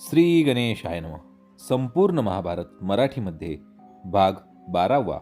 श्री गणेशाय नम. संपूर्ण महाभारत मराठीमध्ये भाग बारावा.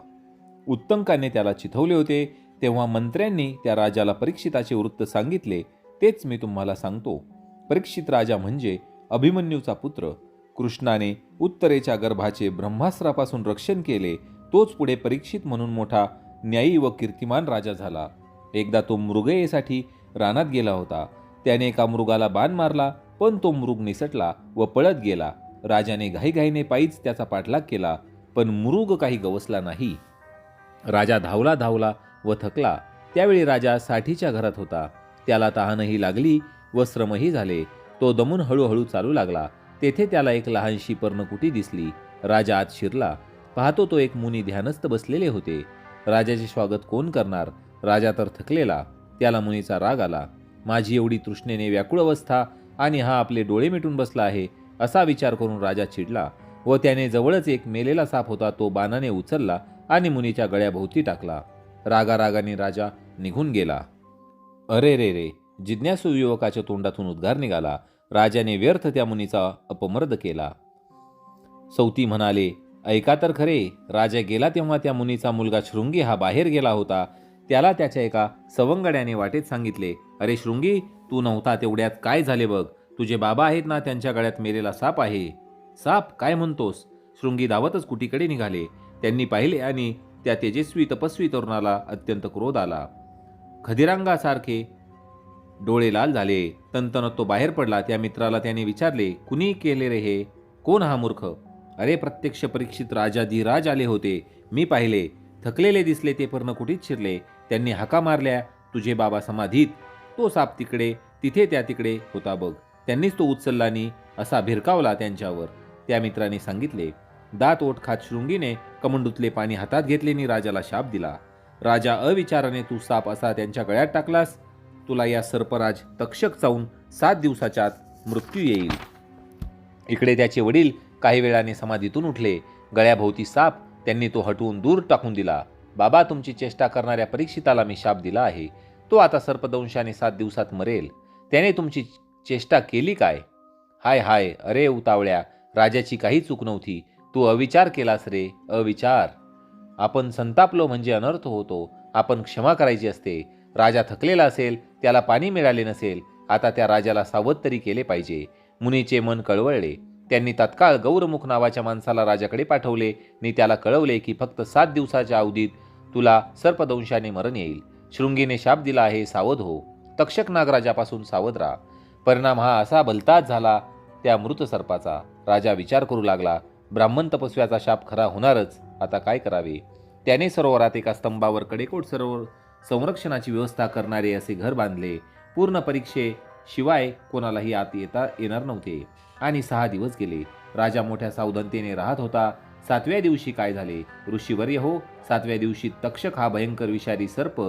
उत्तंकाने त्याला चिथवले होते तेव्हा मंत्र्यांनी त्या राजाला परीक्षिताचे वृत्त सांगितले तेच मी तुम्हाला सांगतो. परीक्षित राजा म्हणजे अभिमन्यूचा पुत्र. कृष्णाने उत्तरेच्या गर्भाचे ब्रह्मास्त्रापासून रक्षण केले तोच पुढे परीक्षित म्हणून मोठा न्यायी व कीर्तिमान राजा झाला. एकदा तो मृगयेसाठी रानात गेला होता. त्याने एका मृगाला बाण मारला पण तो मृग निसटला व पळत गेला. राजाने घाईघाईने पायीच त्याचा पाठलाग केला पण मृग काही गवसला नाही. राजा धावला धावला व थकला. त्यावेळी राजा साठीच्या घरात होता. त्याला तहानही लागली व श्रमही झाले. तो दमून हळूहळू चालू लागला. तेथे त्याला एक लहानशी पर्णकुटी दिसली. राजा आत शिरला. पाहतो तो एक मुनी ध्यानस्थ बसलेले होते. राजाचे स्वागत कोण करणार? राजा तर थकलेला. त्याला मुनीचा राग आला. माझी एवढी तृष्णेने व्याकुळ अवस्था आणि हा आपले डोळे मिटून बसला आहे असा विचार करून राजा चिडला व त्याने जवळच एक मेलेला साप होता तो बाणाने उचलला आणि मुनीच्या गळ्याभोवती टाकला. रागा रागाने राजा निघून गेला. अरे रे रे जिज्ञासू युवकाच्या तोंडातून उद्गार निघाला. राजाने व्यर्थ त्या मुनीचा अपमर्द केला. सौती म्हणाले ऐका तर खरे राजा गेला तेव्हा त्या मुनीचा मुलगा शृंगी हा बाहेर गेला होता. त्याला त्याच्या एका सवंगड्याने वाटेत सांगितले अरे शृंगी तू नव्हता तेवढ्यात काय झाले बघ? तुझे बाबा आहेत ना त्यांच्या गळ्यात मेलेला साप आहे. साप? काय म्हणतोस? शृंगी धावतच कुटीकडे निघाले. त्यांनी पाहिले आणि त्या तेजस्वी तपस्वी तरुणाला अत्यंत क्रोध आला. खदिरांगासारखे डोळे लाल झाले. तनतनत तो बाहेर पडला. त्या मित्राला त्याने विचारले कुणी केले रे हे? कोण हा मूर्ख? अरे प्रत्यक्ष परीक्षित राजा धीराज आले होते. मी पाहिले. थकलेले दिसले ते पर्णकुटीत शिरले. त्यांनी हाका मारल्या. तुझे बाबा समाधीत तो साप तिकडे तिथे त्या तिकडे होता बघ. त्यांनीच तो उचललानी असा भिरकावला त्यांच्यावर. त्या मित्राने सांगितले दात ओठ खात शृंगीने कमंडूतले पाणी हातात घेतले आणि राजाला शाप दिला. राजा अविचाराने तू साप असा त्यांच्या गळ्यात टाकलास. तुला या सर्पराज तक्षक चावून सात दिवसाच्या आत मृत्यू येईल. इकडे त्याचे वडील काही वेळाने समाधीतून उठले. गळ्याभोवती साप त्यांनी तो हटवून दूर टाकून दिला. बाबा तुमची चेष्टा करणाऱ्या परीक्षिताला मी शाप दिला आहे. तो आता सर्पदंशाने सात दिवसात मरेल. त्याने तुमची चेष्टा केली काय? हाय हाय अरे उतावळ्या राजाची काही चूक नव्हती. तू अविचार केलास रे अविचार. आपण संतापलो म्हणजे अनर्थ होतो. आपण क्षमा करायची असते. राजा थकलेला असेल त्याला पाणी मिळाले नसेल. आता त्या राजाला सावध तरी केले पाहिजे. मुनीचे मन कळवळले. त्यांनी तत्काळ गौरमुख नावाच्या माणसाला राजाकडे पाठवले. आणि त्याला कळवले की फक्त सात दिवसाच्या अवधीत तुला सर्पदंशाने मरण येईल. शृंगीने शाप दिला आहे सावध हो. तक्षक नागराजापासून सावध राहा. परिणाम हा असा भलताच झाला त्या मृत सर्पाचा. राजा विचार करू लागला ब्राह्मण तपस्व्याचा शाप खरा होणारच आता काय करावे? त्याने सरोवरात एका स्तंभावर कडेकोट सरोवर संरक्षणाची व्यवस्था करणारे असे घर बांधले. पूर्ण परीक्षे शिवाय कोणालाही आत येता येणार नव्हते. आणि सहा दिवस गेले. राजा मोठ्या सावधानतेने राहत होता. सातव्या दिवशी काय झाले? ऋषीवर्य हो. सातव्या दिवशी तक्षक हा भयंकर विषारी सर्प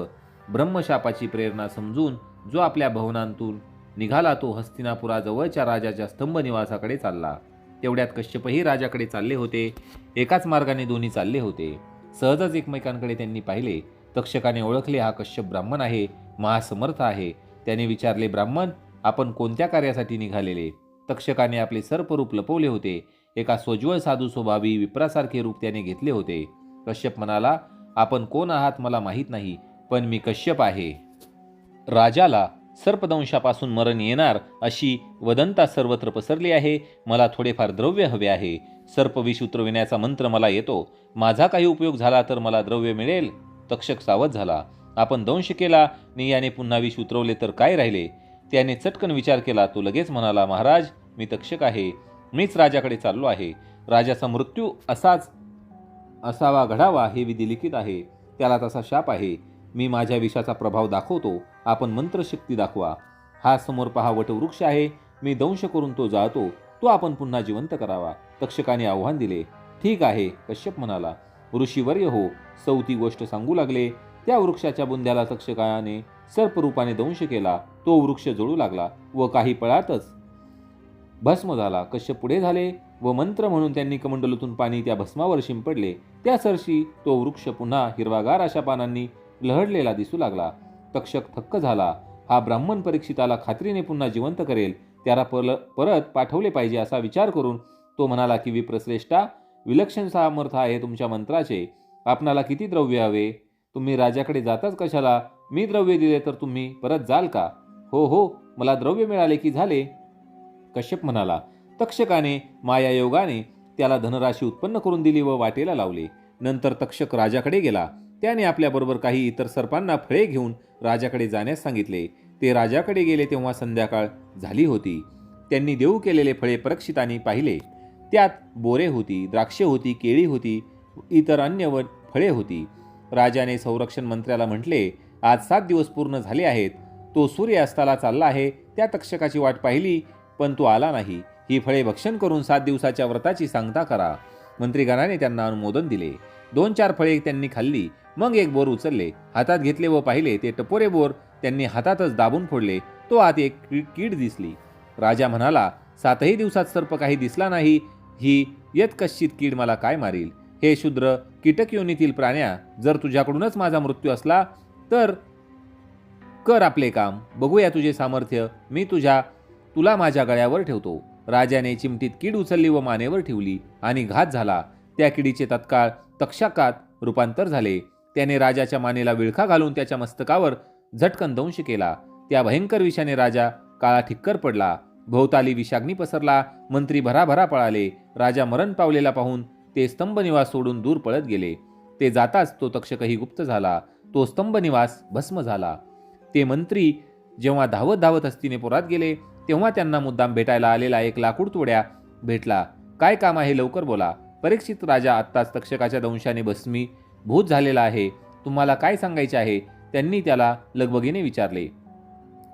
ब्रह्मशापाची प्रेरणा समजून जो आपल्या भवनांतून निघाला तो हस्तिनापुराजवळच्या राजाच्या स्तंभ निवासाकडे चालला. तेवढ्यात कश्यपही राजाकडे चालले होते. एकाच मार्गाने दोन्ही चालले होते. सहजच एकमेकांकडे त्यांनी पाहिले. तक्षकाने ओळखले हा कश्यप ब्राह्मण आहे महासमर्थ आहे. त्याने विचारले ब्राह्मण आपण कोणत्या कार्यासाठी निघालेले? तक्षकाने आपले सर्परूप लपवले होते. एका सोज्वळ साधू स्वभावी विप्रासारखे रूप त्याने घेतले होते. कश्यप म्हणाला आपण कोण आहात मला माहीत नाही. पण मी कश्यप आहे. राजाला सर्पदंशापासून मरण येणार अशी वदंता सर्वत्र पसरली आहे. मला थोडेफार द्रव्य हवे आहे. सर्पविष उतरविण्याचा मंत्र मला येतो. माझा काही उपयोग झाला तर मला द्रव्य मिळेल. तक्षक सावध झाला. आपण दंश केला. नि याने पुन्हा विष उतरवले तर काय राहिले? त्याने चटकन विचार केला. तो लगेच म्हणाला महाराज मी तक्षक आहे. मीच राजाकडे चाललो आहे. राजाचा मृत्यू असाच असावा घडावा हे विधी लिखित आहे. त्याला तसा शाप आहे. मी माझ्या विषाचा प्रभाव दाखवतो आपण मंत्रशक्ती दाखवा. हा समोर पहा वटवृक्ष आहे. मी दंश करून तो जाळतो तो आपण पुन्हा जिवंत करावा. तक्षकाने आव्हान दिले. ठीक आहे कश्यप म्हणाला. ऋषीवर्य हो चौथी गोष्ट सांगू लागले. त्या वृक्षाच्या बुंद्याला तक्षकाने सर्परूपाने दंश केला. तो वृक्ष जळू लागला व काही पळातच भस्म झाला. कश्यप पुढे झाले व मंत्र म्हणून त्यांनी कमंडलूतून पाणी त्या भस्मावर शिंपडले. त्या सरशी तो वृक्ष पुन्हा हिरवागार अशा पानांनी लहडलेला दिसू लागला. तक्षक थक्क झाला. हा ब्राह्मण परीक्षिताला खात्रीने पुन्हा जिवंत करेल. त्याला परल परत पाठवले पाहिजे असा विचार करून तो म्हणाला की विप्रश्रेष्ठा विलक्षण सामर्थ्य आहे तुमच्या मंत्राचे. आपणाला किती द्रव्य हवे? तुम्ही राजाकडे जाताच कशाला? मी द्रव्य दिले तर तुम्ही परत जाल का? हो हो मला द्रव्य मिळाले की झाले. कश्यप म्हणाला तक्षकाने मायायोगाने त्याला धनराशी उत्पन्न करून दिली व वाटेला लावले. नंतर तक्षक राजाकडे गेला. त्याने आपल्याबरोबर काही इतर सर्पांना फळे घेऊन राजाकडे जाण्यास सांगितले. ते राजाकडे गेले तेव्हा संध्याकाळ झाली होती. त्यांनी देऊ केलेले फळे परीक्षितांनी पाहिले. त्यात बोरे होती द्राक्षे होती केळी होती इतर अन्य व फळे होती. राजाने संरक्षण मंत्र्याला म्हटले आज सात दिवस पूर्ण झाले आहेत. तो सूर्य अस्ताला चालला आहे. त्या तक्षकाची वाट पाहिली पण तो आला नाही. ही फळे भक्षण करून सात दिवसाच्या व्रताची सांगता करा. मंत्रीगणाने त्यांना अनुमोदन दिले. दोन चार फळे त्यांनी खाल्ली. मग एक बोर उचलले. हातात घेतले व पाहिले ते टपोरे बोर त्यांनी हातातच दाबून फोडले. तो आत एक कीड दिसली. राजा म्हणाला सातही दिवसात सर्प काही दिसला नाही. ही यत्कश्चित कीड मला काय मारील? हे शूद्र कीटक योनीतील प्राण्या जर तुझ्याकडूनच माझा मृत्यू असला तर कर आपले काम. बघूया तुझे सामर्थ्य. मी तुझ्या तुला माझ्या गळ्यावर ठेवतो. राजाने चिमटीत कीड उचलली व मानेवर ठेवली आणि घात झाला. त्या किडीचे तत्काळ तक्षकात रूपांतर झाले. त्याने राजाच्या मानेला विळखा घालून त्याच्या मस्तकावर झटकन दंश केला. त्या भयंकर विषाने राजा काळा ठिक्कर पडला. भोवताली विषाग्नी पसरला. मंत्री भराभरा पळाले. राजा मरण पावलेला पाहून ते स्तंभनिवास सोडून दूर पळत गेले. ते जाताच तो तक्षकही गुप्त झाला. तो स्तंभनिवास भस्म झाला. ते मंत्री जेव्हा धावत धावत हस्तीने पोरात गेले तेव्हा त्यांना मुद्दाम भेटायला आलेला एक लाकूड तोड्या भेटला. काय काम आहे? लवकर बोला. परीक्षित राजा आत्ताच तक्षकाच्या दंशाने भस्मी भूत झालेला आहे. तुम्हाला काय सांगायचे आहे? त्यांनी त्याला लगबगीने विचारले.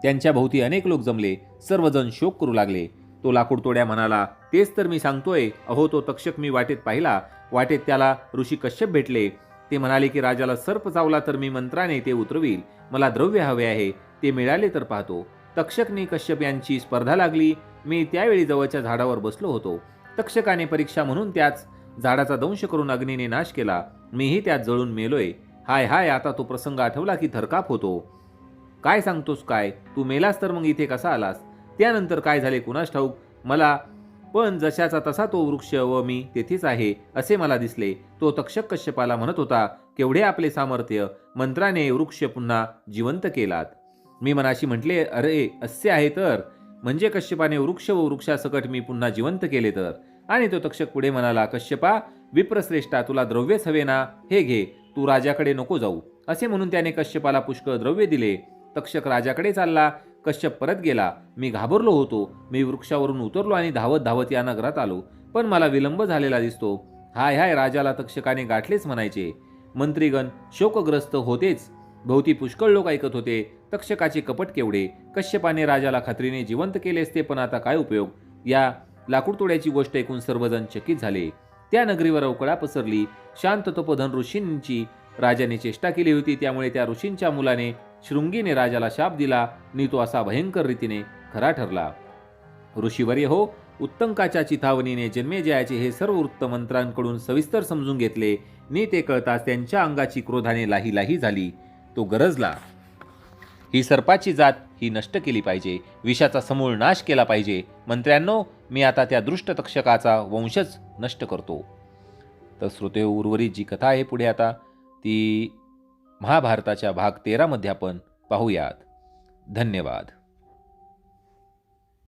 त्यांच्या भोवती अनेक लोक जमले. सर्वजण शोक करू लागले. तो लाकूडतोड्या म्हणाला तेच तर मी सांगतोय. अहो तो तक्षक मी वाटेत पाहिला. वाटेत त्याला ऋषी कश्यप भेटले. ते म्हणाले की राजाला सर्प चावला तर मी मंत्राने ते उतरवील. मला द्रव्य हवे आहे. ते मिळाले तर पाहतो. तक्षकनी कश्यप यांची स्पर्धा लागली. मी त्यावेळी जवळच्या झाडावर बसलो होतो. तक्षकाने परीक्षा म्हणून त्याच झाडाचा दंश करून अग्नीने नाश केला. मीही त्यात जळून मेलोय. हाय हाय आता तो प्रसंग आठवला की थरकाप होतो. काय सांगतोस काय? तू मेलास तर मग इथे कसा आलास? त्यानंतर काय झाले कुणास ठाऊक? मला पण जशाचा तसा तो वृक्ष व मी तेथेच आहे असे मला दिसले. तो तक्षक कश्यपाला म्हणत होता केवढे आपले सामर्थ्य! मंत्राने वृक्ष पुन्हा जिवंत केलात. मी मनाशी म्हटले अरे असे आहे तर म्हणजे कश्यपाने वृक्ष व वृक्षासकट मी पुन्हा जिवंत केले तर? आणि तो तक्षक पुढे म्हणाला कश्यपा विप्रश्रेष्ठा तुला द्रव्यच हवे ना हे घे तू राजाकडे नको जाऊ. असे म्हणून त्याने कश्यपाला पुष्कळ द्रव्य दिले. तक्षक राजाकडे चालला. कश्यप परत गेला. मी घाबरलो होतो. मी वृक्षावरून उतरलो आणि धावत धावत या नगरात आलो. पण मला विलंब झालेला दिसतो. हाय हाय राजाला तक्षकाने गाठलेच म्हणायचे. मंत्रीगण शोकग्रस्त होतेच. भोवती पुष्कळ लोक ऐकत होते. तक्षकाचे कपट केवढे? कश्यपाने राजाला खात्रीने जिवंत केले असते पण आता काय उपयोग? या लाकूडतोड्याची गोष्ट ऐकून सर्वजण चकित झाले. त्या नगरीवर अवकळा पसरली. शांत तपोधन ऋषींची राजाने चेष्टा केली होती. त्यामुळे त्या ऋषींच्या मुलाने शृंगीने राजाला शाप दिला. नी तो असा भयंकर रीतीने खरा ठरला. ऋषीवर्य हो. उत्तंकाच्या चिथावणीने जन्मेजयाचे हे सर्व वृत्त मंत्रांकडून सविस्तर समजून घेतले. नी ते कळताच त्यांच्या अंगाची क्रोधाने लाही लाही झाली. तो गरजला. ही सर्पाची जात ही नष्ट केली पाहिजे. विषाचा समूळ नाश केला पाहिजे. मंत्र्यांनो मी आता त्या दृष्ट तक्षकाचा वंशच नष्ट करतो. तर श्रोते उर्वरित जी कथा आहे पुढे आता ती महाभारताच्या भाग तेरामध्ये आपण पाहूयात. धन्यवाद.